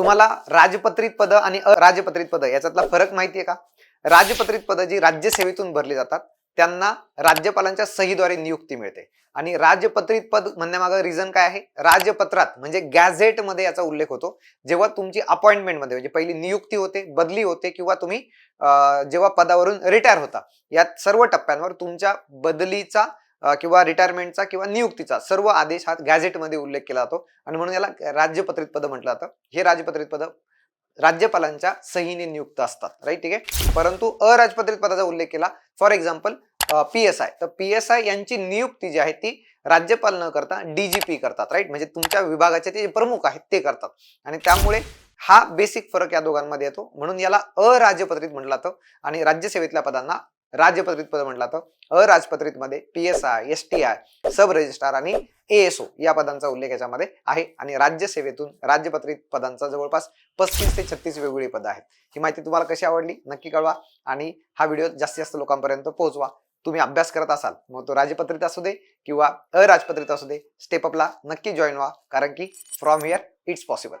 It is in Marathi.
तुम्हाला राजपत्रित पद आणि अराजपत्रित पद याच्यातला फरक माहितीये का? राजपत्रित पद जी राज्यसेवेतून भरली जातात त्यांना राज्यपालांच्या सहीद्वारे नियुक्ती मिळते. आणि राजपत्रित पद म्हणण्यामागं रिझन काय आहे? राजपत्रात म्हणजे गॅझेटमध्ये याचा उल्लेख होतो. जेव्हा तुमची अपॉइंटमेंटमध्ये म्हणजे पहिली नियुक्ती होते बदली होते किंवा तुम्ही जेव्हा पदावरून रिटायर होता या सर्व टप्प्यांवर तुमच्या बदलीचा किंवा रिटायरमेंटचा किंवा नियुक्तीचा सर्व आदेश हा गॅझेटमध्ये उल्लेख केला जातो. आणि म्हणून याला राज्यपत्रित पद म्हटलं जातं. हे राजपत्रित पद राज्यपालांच्या सहीने नियुक्त असतात. राईट ठीक आहे? परंतु अराजपत्रित पदाचा उल्लेख केला. For example P S I तर पी एस आय यांची नियुक्ती जी आहे ती राज्यपाल न करता डीजीपी करतात. राईट म्हणजे तुमच्या विभागाचे ते जे प्रमुख आहेत ते करतात. आणि त्यामुळे हा बेसिक फरक या दोघांमध्ये येतो. म्हणून याला अराजपत्रित म्हटलं जातं. आणि राज्यसेवेतल्या पदांना राजपत्रित पद म्हटलं तर अराजपत्रित मध्ये P S I S T I sub registrar आणि एएसओ या पदांचा उल्लेख याच्यामध्ये आहे. आणि राज्यसेवेतून राज्यपत्रित पदांचा जवळपास पस्तीस ते छत्तीस वेगवेगळी पदं आहेत. ही माहिती तुम्हाला कशी आवडली नक्की कळवा. आणि हा व्हिडिओ जास्तीत जास्त लोकांपर्यंत पोहोचवा. तुम्ही अभ्यास करत असाल मग तो राजपत्रित असू दे किंवा अराजपत्रित असू दे स्टेपअपला नक्की जॉईन व्हा. कारण की फ्रॉम हिअर इट्स पॉसिबल